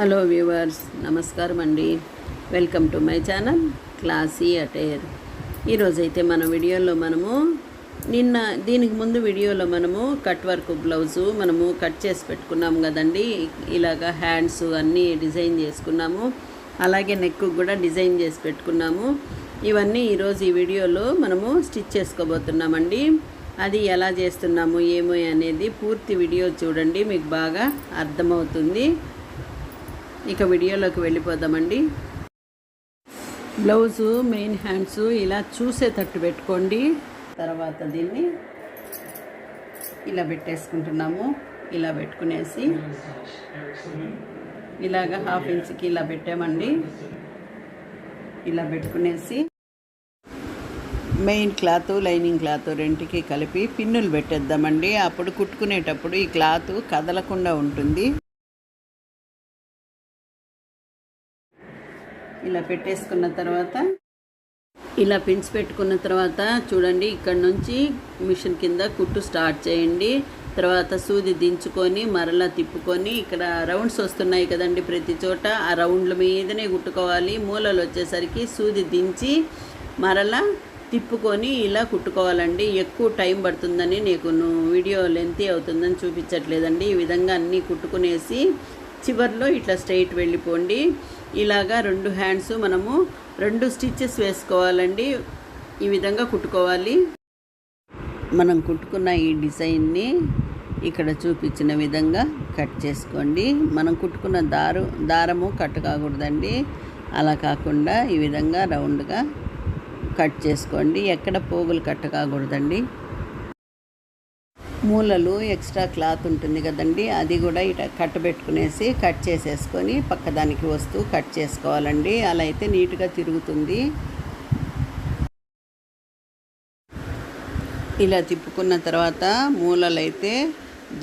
Hello viewers నమస్కారం అండి. Welcome to my channel classy attire. ఈరోజైతే మన వీడియోలో మనము నిన్న దీనికి ముందు వీడియోలో మనము కట్ వర్క్ బ్లౌజు మనము కట్ చేసి పెట్టుకున్నాము కదండి. ఇలాగా హ్యాండ్స్ అన్నీ డిజైన్ చేసుకున్నాము. అలాగే నెక్ కూడా డిజైన్ చేసి పెట్టుకున్నాము. ఇవన్నీ ఈరోజు ఈ వీడియోలో మనము స్టిచ్ చేసుకోబోతున్నామండి. అది ఎలా చేస్తున్నాము ఏమో అనేది పూర్తి వీడియో చూడండి మీకు బాగా అర్థమవుతుంది. ఇక వీడియోలోకి వెళ్ళిపోదామండి. బ్లౌజు మెయిన్ హ్యాండ్స్ ఇలా చూసేటట్టు పెట్టుకోండి. తర్వాత దీన్ని ఇలా పెట్టేసుకుంటున్నాము. ఇలా పెట్టుకునేసి ఇలాగ హాఫ్ ఇంచ్కి ఇలా పెట్టామండి. ఇలా పెట్టుకునేసి మెయిన్ క్లాత్ లైనింగ్ క్లాత్ రెంటికి కలిపి పిన్నులు పెట్టేద్దామండి. అప్పుడు కుట్టుకునేటప్పుడు ఈ క్లాత్ కదలకుండా ఉంటుంది. ఇలా పెట్టేసుకున్న తర్వాత ఇలా పిన్స్ పెట్టుకున్న తర్వాత చూడండి ఇక్కడ నుంచి మిషన్ కింద కుట్టు స్టార్ట్ చేయండి. తర్వాత సూది దించుకొని మరలా తిప్పుకొని ఇక్కడ రౌండ్స్ వస్తున్నాయి కదండి ప్రతి చోట. ఆ రౌండ్ల మీదనే కుట్టుకోవాలి. మూలలు వచ్చేసరికి సూది దించి మరలా తిప్పుకొని ఇలా కుట్టుకోవాలండి. ఎక్కువ టైం పడుతుందని నీకు వీడియో లెంతీ అవుతుందని చూపించట్లేదండి. ఈ విధంగా అన్నీ కుట్టుకునేసి చివర్లో ఇట్లా స్ట్రైట్ వెళ్ళిపోండి. ఇలాగా రెండు హ్యాండ్స్ మనము రెండు స్టిచ్చెస్ వేసుకోవాలండి. ఈ విధంగా కుట్టుకోవాలి. మనం కుట్టుకున్న ఈ డిజైన్ని ఇక్కడ చూపించిన విధంగా కట్ చేసుకోండి. మనం కుట్టుకున్న దారు దారము కట్ కాకూడదండి. అలా కాకుండా ఈ విధంగా రౌండ్గా కట్ చేసుకోండి. ఎక్కడ పోగులు కట్ కాకూడదండి. మూలలు ఎక్స్ట్రా క్లాత్ ఉంటుంది కదండి అది కూడా ఇట కట్ పెట్టుకునేసి కట్ చేసేసుకొని పక్కదానికి వస్తూ కట్ చేసుకోవాలండి. అలా అయితే నీట్గా తిరుగుతుంది. ఇలా తిప్పుకున్న తర్వాత మూలలు అయితే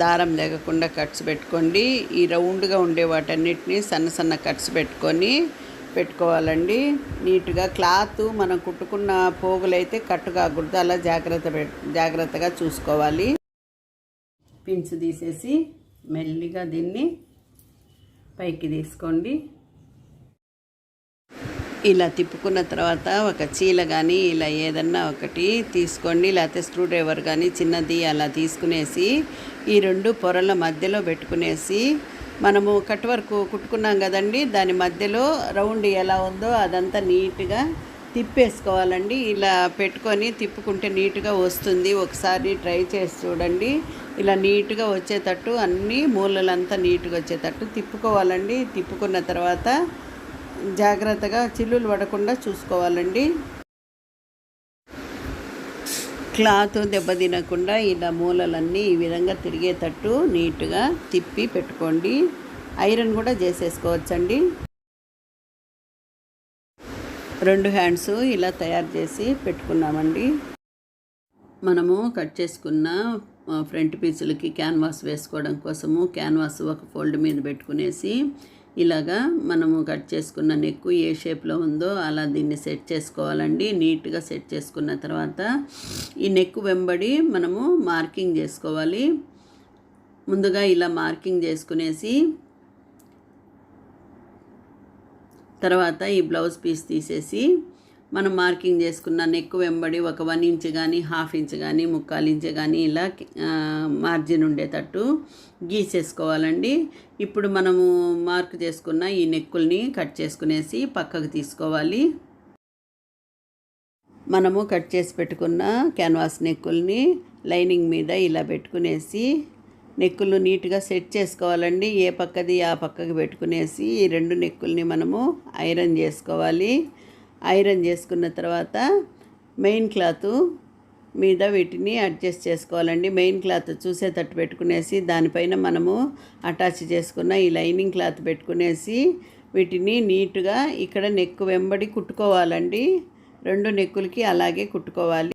దారం లేకుండా కట్స్ పెట్టుకోండి. ఈ రౌండ్గా ఉండే వాటన్నిటిని సన్న సన్న కట్స్ పెట్టుకొని పెట్టుకోవాలండి. నీట్గా క్లాత్ మనం కుట్టుకున్న పోగులైతే కట్టు కాకూడదు. అలా జాగ్రత్త పె జాగ్రత్తగా చూసుకోవాలి. పించు తీసేసి మెల్లిగా దీన్ని పైకి తీసుకోండి. ఇలా తిప్పుకున్న తర్వాత ఒక చీల కానీ ఇలా ఏదన్నా ఒకటి తీసుకోండి. లేకపోతే స్క్రూ డ్రైవర్ కానీ చిన్నది అలా తీసుకునేసి ఈ రెండు పొరల మధ్యలో పెట్టుకునేసి మనము కట్ వర్క్ కుట్టుకున్నాం కదండి. దాని మధ్యలో రౌండ్ ఎలా ఉందో అదంతా నీట్గా తిప్పేసుకోవాలండి. ఇలా పెట్టుకొని తిప్పుకుంటే నీట్గా వస్తుంది. ఒకసారి ట్రై చేసి చూడండి. ఇలా నీట్గా వచ్చేటట్టు అన్ని మూలలంతా నీట్గా వచ్చేటట్టు తిప్పుకోవాలండి. తిప్పుకున్న తర్వాత జాగ్రత్తగా చిల్లులు పడకుండా చూసుకోవాలండి. క్లాత్ దెబ్బతినకుండా ఇలా మూలలన్నీ ఈ విధంగా తిరిగేటట్టు నీట్గా తిప్పి పెట్టుకోండి. ఐరన్ కూడా చేసేసుకోవచ్చండి. రెండు హ్యాండ్స్ ఇలా తయారు చేసి పెట్టుకున్నామండి. మనము కట్ చేసుకున్న ఫ్రంట్ పీసులకి క్యాన్వాస్ వేసుకోవడం కోసము క్యాన్వాస్ ఒక ఫోల్డ్ మీద పెట్టుకునేసి ఇలాగా మనము కట్ చేసుకున్న నెక్ ఏ షేప్లో ఉందో అలా దీన్ని సెట్ చేసుకోవాలండి. నీట్గా సెట్ చేసుకున్న తర్వాత ఈ నెక్ వెంబడి మనము మార్కింగ్ చేసుకోవాలి. ముందుగా ఇలా మార్కింగ్ చేసుకునేసి తర్వాత ఈ బ్లౌజ్ పీస్ తీసేసి మనం మార్కింగ్ చేసుకున్న నెక్ వెంబడి ఒక వన్ ఇంచ్ కానీ హాఫ్ ఇంచ్ కానీ ముక్కాలు ఇంచ్ కానీ ఇలా మార్జిన్ ఉండేటట్టు గీసేసుకోవాలండి. ఇప్పుడు మనము మార్క్ చేసుకున్న ఈ నెక్కుల్ని కట్ చేసుకునేసి పక్కకు తీసుకోవాలి. మనము కట్ చేసి పెట్టుకున్న క్యాన్వాస్ నెక్కుల్ని లైనింగ్ మీద ఇలా పెట్టుకునేసి నెక్కులు నీట్గా సెట్ చేసుకోవాలండి. ఏ పక్కది ఆ పక్కకి పెట్టుకునేసి ఈ రెండు నెక్కుల్ని మనము ఐరన్ చేసుకోవాలి. ఐరన్ చేసుకున్న తర్వాత మెయిన్ క్లాత్ మీద వీటిని అడ్జస్ట్ చేసుకోవాలండి. మెయిన్ క్లాత్ చూసేటట్టు పెట్టుకునేసి దానిపైన మనము అటాచ్ చేసుకున్న ఈ లైనింగ్ క్లాత్ పెట్టుకునేసి వీటిని నీట్గా ఇక్కడ నెక్కు వెంబడి కుట్టుకోవాలండి. రెండు నెక్కులకి అలాగే కుట్టుకోవాలి.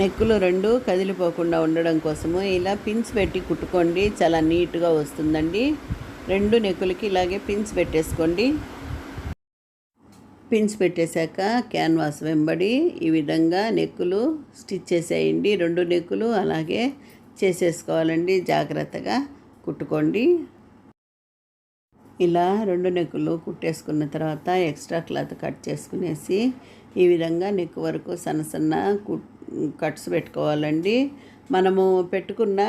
నెక్కులు రెండు కదిలిపోకుండా ఉండడం కోసము ఇలా పిన్స్ పెట్టి కుట్టుకోండి. చాలా నీట్గా వస్తుందండి. రెండు నెక్కులకి ఇలాగే పిన్స్ పెట్టేసుకోండి. పిన్స్ పెట్టేశాక క్యాన్వాస్ వెంబడి ఈ విధంగా నెక్కులు స్టిచ్ చేసేయండి. రెండు నెక్కులు అలాగే చేసేసుకోవాలండి. జాగ్రత్తగా కుట్టుకోండి. ఇలా రెండు నెక్కులు కుట్టేసుకున్న తర్వాత ఎక్స్ట్రా క్లాత్ కట్ చేసుకునేసి ఈ విధంగా నెక్ వరకు సన్న సన్న కుట్ కట్స్ పెట్టుకోవాలండి. మనము పెట్టుకున్న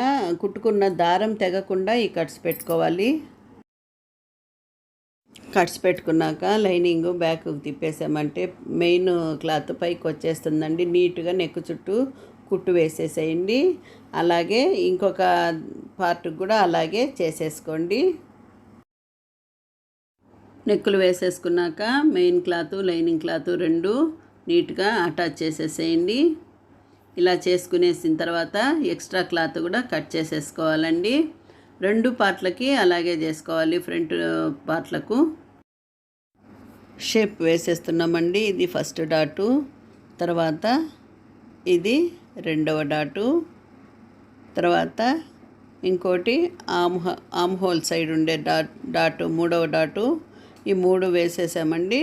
కుట్టుకున్న దారం తెగకుండా ఈ కట్స్ పెట్టుకోవాలి. కట్స్ పెట్టుకున్నాక లైనింగ్ బ్యాక్ తిప్పేసామంటే మెయిన్ క్లాత్ పైకి వచ్చేస్తుందండి. నీట్గా నెక్కు చుట్టూ కుట్టు వేసేసేయండి. అలాగే ఇంకొక పార్ట్ కూడా అలాగే చేసేసుకోండి. నెక్కులు వేసేసుకున్నాక మెయిన్ క్లాత్ లైనింగ్ క్లాత్ రెండు నీట్గా అటాచ్ చేసేసేయండి. ఇలా చేసుకునేసిన తర్వాత ఎక్స్ట్రా క్లాత్ కూడా కట్ చేసేసుకోవాలండి. రెండు పార్ట్లకి అలాగే చేసుకోవాలి ఫ్రంట్ పార్ట్లకు. షేప్ వేసేస్తున్నామండి. ఇది ఫస్ట్ డాటు తర్వాత ఇది రెండవ డాటు తర్వాత ఇంకోటి ఆమ్ ఆమ్ హోల్ సైడ్ ఉండే డాట్ డాటు మూడవ డాటు. ఈ మూడు వేసేసామండి.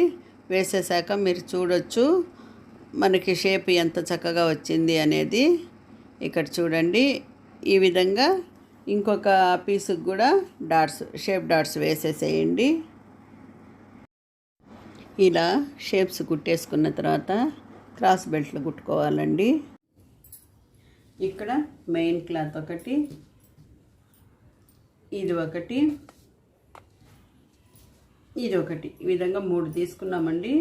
వేసేసాక మీరు చూడొచ్చు. మనకి షేప్ ఎంత చక్కగా వచ్చింది అనేది ఇక్కడ చూడండి. ఈ విధంగా ఇంకొక పీసుకు కూడా డాట్స్ షేప్ డాట్స్ వేసేసేయండి. ఇలా షేప్స్ కుట్టేసుకున్న తర్వాత క్రాస్ బెల్ట్లు కుట్టుకోవాలండి. ఇక్కడ మెయిన్ క్లాత్ ఒకటి ఇది ఒకటి ఇది ఒకటి. ఈ విధంగా మూడు తీసుకున్నామండి.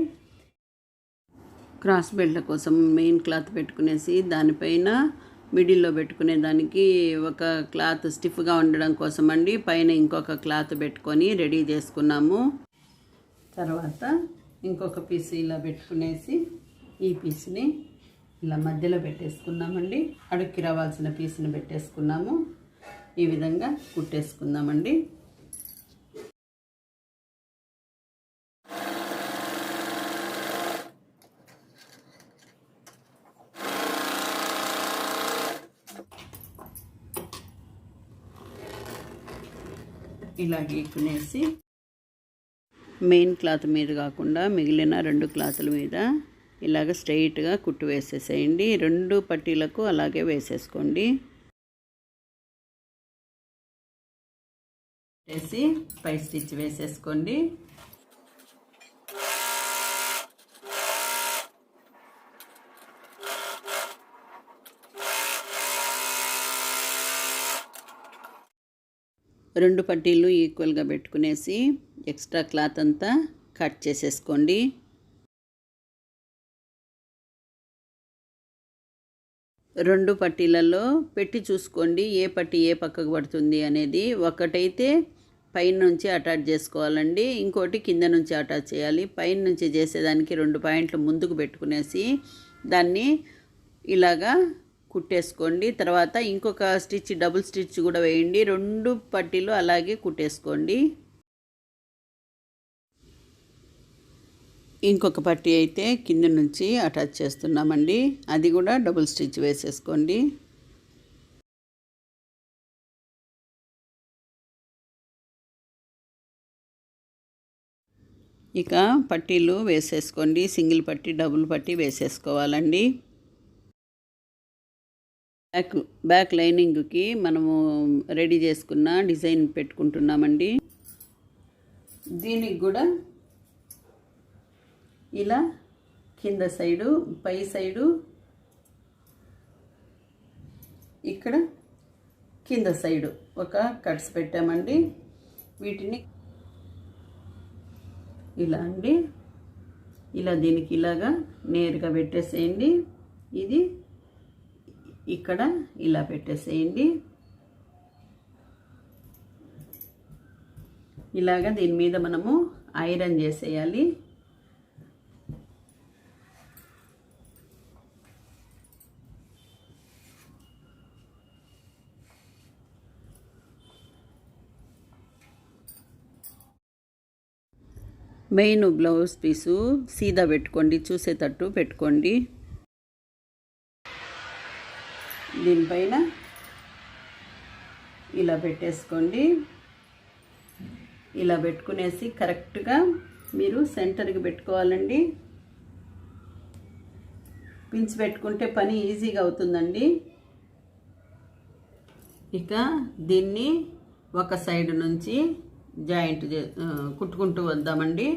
క్రాస్ బెల్ట్ కోసం మెయిన్ క్లాత్ పెట్టుకునేసి దానిపైన మిడిల్లో పెట్టుకునే దానికి ఒక క్లాత్ స్టిఫ్గా ఉండడం కోసం అండి పైన ఇంకొక క్లాత్ పెట్టుకొని రెడీ చేసుకున్నాము. తర్వాత ఇంకొక పీస్ ఇలా పెట్టుకునేసి ఈ పీస్ని ఇలా మధ్యలో పెట్టేసుకున్నామండి. అడుక్కి రావాల్సిన పీస్ని పెట్టేసుకున్నాము. ఈ విధంగా కుట్టేసుకుందామండి. ఇలా గీకునేసి మెయిన్ క్లాత్ మీద కాకుండా మిగిలిన రెండు క్లాతుల మీద ఇలాగ స్ట్రైట్గా కుట్టు వేసేసేయండి. రెండు పట్టీలకు అలాగే వేసేసుకోండి. వేసి పై స్టిచ్ వేసేసుకోండి. రెండు పట్టీలు ఈక్వల్గా పెట్టుకునేసి ఎక్స్ట్రా క్లాత్ అంతా కట్ చేసేసుకోండి. రెండు పట్టీలలో పెట్టి చూసుకోండి ఏ పట్టి ఏ పక్కకు పడుతుంది అనేది ఒకటైతే పైన నుంచి అటాచ్ చేసుకోవాలండి. ఇంకోటి కింద నుంచి అటాచ్ చేయాలి. పైన నుంచి చేసేదానికి రెండు పాయింట్లు ముందుకు పెట్టుకునేసి దాన్ని ఇలాగా కుట్టేసుకోండి. తర్వాత ఇంకొక స్టిచ్ డబుల్ స్టిచ్ కూడా వేయండి. రెండు పట్టీలు అలాగే కుట్టేసుకోండి. ఇంకొక పట్టీ అయితే కింద నుంచి అటాచ్ చేస్తున్నామండి. అది కూడా డబుల్ స్టిచ్ వేసేసుకోండి. ఇక పట్టీలు వేసేసుకోండి. సింగిల్ పట్టీ డబుల్ పట్టీ వేసేసుకోవాలండి. బ్యాక్ బ్యాక్ లైనింగ్కి మనము రెడీ చేసుకున్న డిజైన్ పెట్టుకుంటున్నామండి. దీనికి కూడా ఇలా కింద సైడు పై సైడు ఇక్కడ కింద సైడు ఒక కట్స్ పెట్టామండి. వీటిని ఇలా అండి. ఇలా దీనికి ఇలాగా నేరుగా పెట్టేసేయండి. ఇది ఇక్కడ ఇలా పెట్టేసేయండి. ఇలాగా దీని మీద మనము ఐరన్ చేసేయాలి. మెయిన్ బ్లౌజ్ పీసు సీదా పెట్టుకోండి చూసేటట్టు పెట్టుకోండి. దీనిపైన ఇలా పెట్టేసుకోండి. ఇలా పెట్టుకునేసి కరెక్ట్గా మీరు సెంటర్కి పెట్టుకోవాలండి. పిన్స్ పెట్టుకుంటే పని ఈజీగా అవుతుందండి. ఇక దీన్ని ఒక సైడ్ నుంచి జాయింట్ చే కుట్టుకుంటూ వద్దామండి.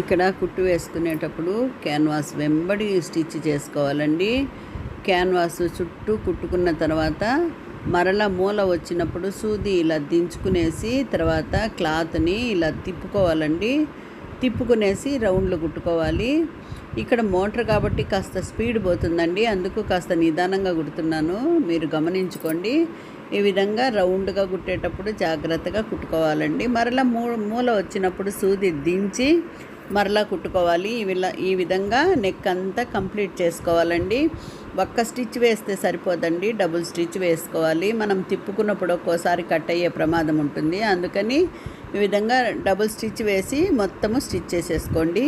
ఇక్కడ కుట్టు వేసుకునేటప్పుడు క్యాన్వాస్ వెంబడి స్టిచ్ చేసుకోవాలండి. క్యాన్వాస్ చుట్టూ కుట్టుకున్న తర్వాత మరల మూల వచ్చినప్పుడు సూది ఇలా దించుకునేసి తర్వాత క్లాత్ని ఇలా తిప్పుకోవాలండి. తిప్పుకునేసి రౌండ్లు కుట్టుకోవాలి. ఇక్కడ మోటార్ కాబట్టి కాస్త స్పీడ్ పోతుందండి. అందుకు కాస్త నిదానంగా కుడుతున్నాను. మీరు గమనించుకోండి. ఈ విధంగా రౌండ్గా కుట్టేటప్పుడు జాగ్రత్తగా కుట్టుకోవాలండి. మరలా మూ మూల వచ్చినప్పుడు సూది దించి మరలా కుట్టుకోవాలి. ఈ ఈ విధంగా నెక్ అంతా కంప్లీట్ చేసుకోవాలండి. ఒక్క స్టిచ్ వేస్తే సరిపోదండి. డబుల్ స్టిచ్ వేసుకోవాలి. మనం తిప్పుకున్నప్పుడు ఒక్కోసారి కట్ అయ్యే ప్రమాదం ఉంటుంది. అందుకని ఈ విధంగా డబుల్ స్టిచ్ వేసి మొత్తము స్టిచ్ చేసేసుకోండి.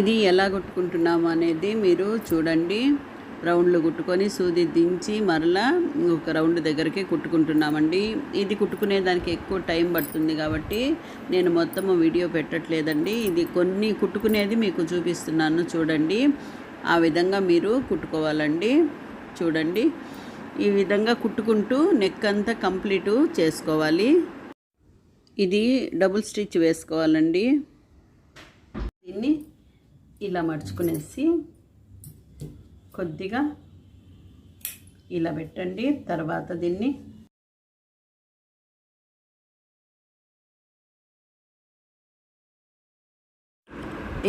ఇది ఎలా కుట్టుకుంటున్నాము అనేది మీరు చూడండి. రౌండ్లు కుట్టుకొని సూది దించి మరలా ఒక రౌండ్ దగ్గరికి కుట్టుకుంటున్నామండి. ఇది కుట్టుకునే దానికి ఎక్కువ టైం పడుతుంది కాబట్టి నేను మొత్తము వీడియో పెట్టట్లేదండి. ఇది కొన్ని కుట్టుకునేది మీకు చూపిస్తున్నాను చూడండి. ఆ విధంగా మీరు కుట్టుకోవాలండి. చూడండి. ఈ విధంగా కుట్టుకుంటూ నెక్ అంతా కంప్లీటు చేసుకోవాలి. ఇది డబుల్ స్టిచ్ వేసుకోవాలండి. దీన్ని ఇలా మడుచుకునేసి కొద్దిగా ఇలా పెట్టండి. తర్వాత దీన్ని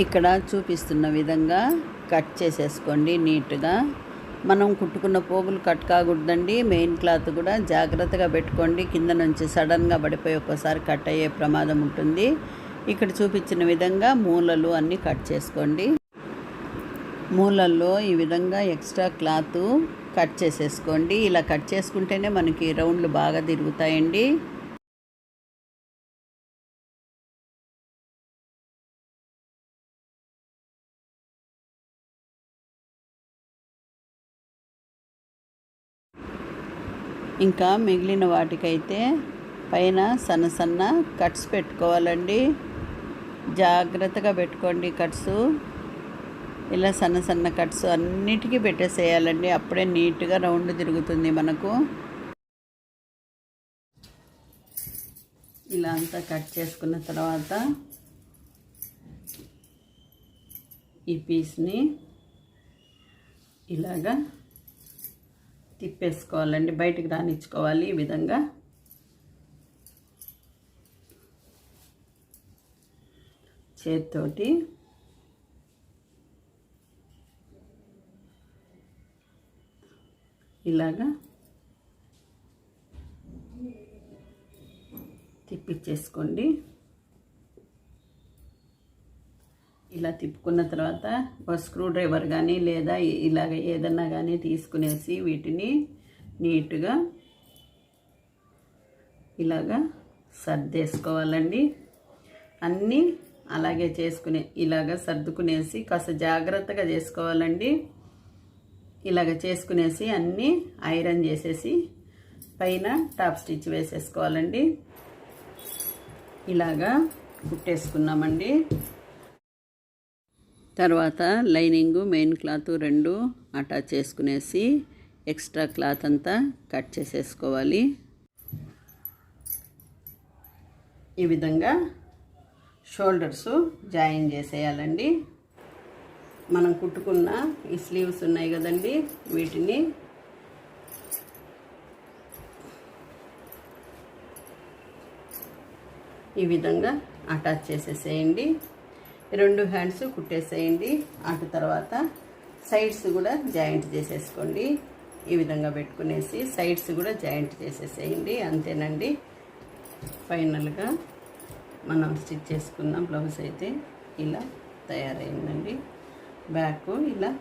ఇక్కడ చూపిస్తున్న విధంగా కట్ చేసేసుకోండి నీట్గా. మనం కుట్టుకున్న పోగులు కట్ కాకూడదండి. మెయిన్ క్లాత్ కూడా జాగ్రత్తగా పెట్టుకోండి. కింద నుంచి సడన్గా పడిపోయి ఒక్కోసారి కట్ అయ్యే ప్రమాదం ఉంటుంది. ఇక్కడ చూపించిన విధంగా మూలలు అన్నీ కట్ చేసుకోండి. మూలల్లో ఈ విధంగా ఎక్స్ట్రా క్లాత్ కట్ చేసేసుకోండి. ఇలా కట్ చేసుకుంటేనే మనకి రౌండ్లు బాగా తిరుగుతాయండి. ఇంకా మిగిలిన వాటికైతే పైన సన్న సన్న కట్స్ పెట్టుకోవాలండి. జాగ్రత్తగా పెట్టుకోండి కట్స్. ఇలా సన్న సన్న కట్స్ అన్నిటికీ పెట్టేసేయాలండి. అప్పుడే నీట్గా రౌండ్ తిరుగుతుంది మనకు. ఇలా అంతా కట్ చేసుకున్న తర్వాత ఈ పీస్ని ఇలాగా తిప్పేసుకోవాలండి. బయటకు రానిచ్చుకోవాలి ఈ విధంగా. చేతితోటి ఇలాగా తిప్పించేసుకోండి ఇలా తిప్పుకున్న తర్వాత ఒక స్క్రూ డ్రైవర్ కానీ లేదా ఇలాగ ఏదన్నా కానీ తీసుకునేసి వీటిని నీట్గా ఇలాగా సర్దేసుకోవాలండి. అన్నీ అలాగే చేసుకునే ఇలాగ సర్దుకునేసి కాస్త జాగ్రత్తగా చేసుకోవాలండి. ఇలాగ చేసుకునేసి అన్నీ ఐరన్ చేసేసి పైన టాప్ స్టిచ్ వేసేసుకోవాలండి. ఇలాగా కుట్టేసుకున్నామండి. తర్వాత లైనింగ్ మెయిన్ క్లాత్ రెండు అటాచ్ చేసుకునేసి ఎక్స్ట్రా క్లాత్ అంతా కట్ చేసేసుకోవాలి. ఈ విధంగా షోల్డర్స్ జాయిన్ చేసేయాలండి. మనం కుట్టుకున్న ఈ స్లీవ్స్ ఉన్నాయి కదండి వీటిని. ఈ విధంగా అటాచ్ చేసేసేయండి. రెండు హ్యాండ్స్ కుట్టేసేయండి. అటు తర్వాత సైడ్స్ కూడా జాయింట్ చేసేసుకోండి. ఈ విధంగా పెట్టుకునేసి సైడ్స్ కూడా జాయింట్ చేసేసేయండి. అంతేనండి. ఫైనల్గా మనం స్టిచ్ చేసుకున్న బ్లౌజ్ అయితే ఇలా తయారైందండి. బ్యాక్ ఇలా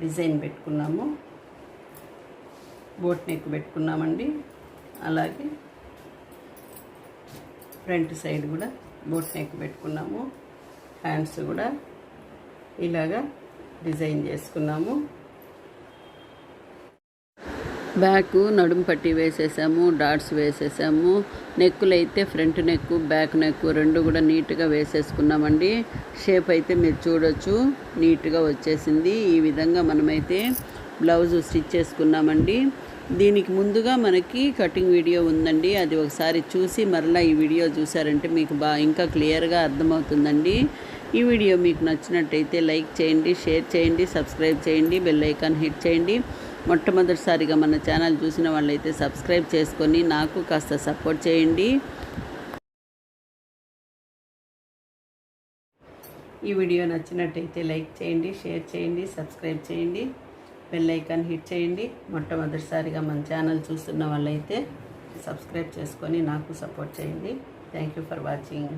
డిజైన్ పెట్టుకున్నాము. బోట్ నెక్ పెట్టుకున్నామండి. అలాగే ఫ్రంట్ సైడ్ కూడా బోట్ నెక్ పెట్టుకున్నాము. హ్యాండ్స్ కూడా ఇలాగా డిజైన్ చేసుకున్నాము. బ్యాక్ నడుము పట్టి వేసేసాము డాట్స్ వేసేసాము. నెక్కులు అయితే ఫ్రంట్ నెక్ బ్యాక్ నెక్ రెండు కూడా నీట్గా వేసేసుకున్నామండి. షేప్ అయితే మీరు చూడొచ్చు. నీట్గా వచ్చేసింది. ఈ విధంగా మనమైతే బ్లౌజ్ స్టిచ్ చేసుకున్నామండి. దీనికి ముందుగా మనకి కటింగ్ వీడియో ఉందండి. అది ఒకసారి చూసి మరలా ఈ వీడియో చూసారంటే మీకు బాగా ఇంకా క్లియర్గా అర్థమవుతుందండి. ఈ వీడియో మీకు నచ్చినట్టయితే లైక్ చేయండి షేర్ చేయండి సబ్స్క్రైబ్ చేయండి బెల్ ఐకాన్ హిట్ చేయండి. మొట్టమొదటిసారిగా మన ఛానల్ చూసిన వాళ్ళైతే సబ్స్క్రైబ్ చేసుకొని నాకు కాస్త సపోర్ట్ చేయండి. ఈ వీడియో నచ్చినట్టయితే లైక్ చేయండి షేర్ చేయండి సబ్స్క్రైబ్ చేయండి బెల్ ఐకాన్ హిట్ చేయండి. మొట్టమొదటిసారిగా మన ఛానల్ చూస్తున్న వాళ్ళైతే సబ్స్క్రైబ్ చేసుకొని నాకు సపోర్ట్ చేయండి. Thank you for watching